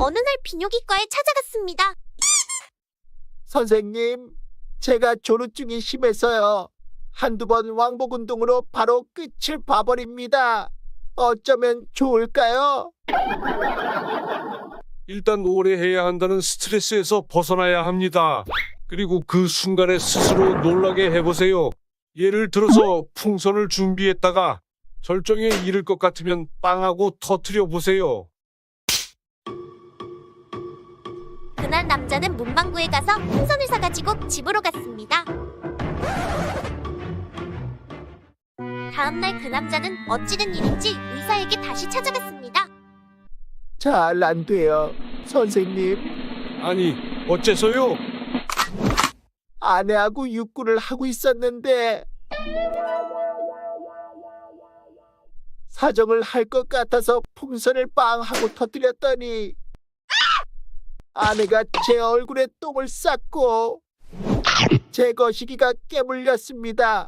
어느 날 비뇨기과에 찾아갔습니다. 선생님, 제가 조루증이 심해서요. 한두 번 왕복 운동으로 바로 끝을 봐버립니다. 어쩌면 좋을까요? 일단 오래 해야 한다는 스트레스에서 벗어나야 합니다. 그리고 그 순간에 스스로 놀라게 해보세요. 예를 들어서 풍선을 준비했다가 절정에 이를 것 같으면 빵하고 터트려 보세요. 그날 남자는 문방구에 가서 풍선을 사가지고 집으로 갔습니다. 다음날 그 남자는 어찌된 일인지 의사에게 다시 찾아갔습니다. 잘 안 돼요. 선생님, 아니, 어째서요? 아내하고 육구를 하고 있었는데 사정을 할 것 같아서 풍선을 빵 하고 터뜨렸더니 아내가 제 얼굴에 똥을 쌌고 제 거시기가 깨물렸습니다.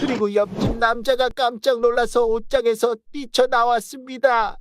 그리고 옆집 남자가 깜짝 놀라서 옷장에서 뛰쳐나왔습니다.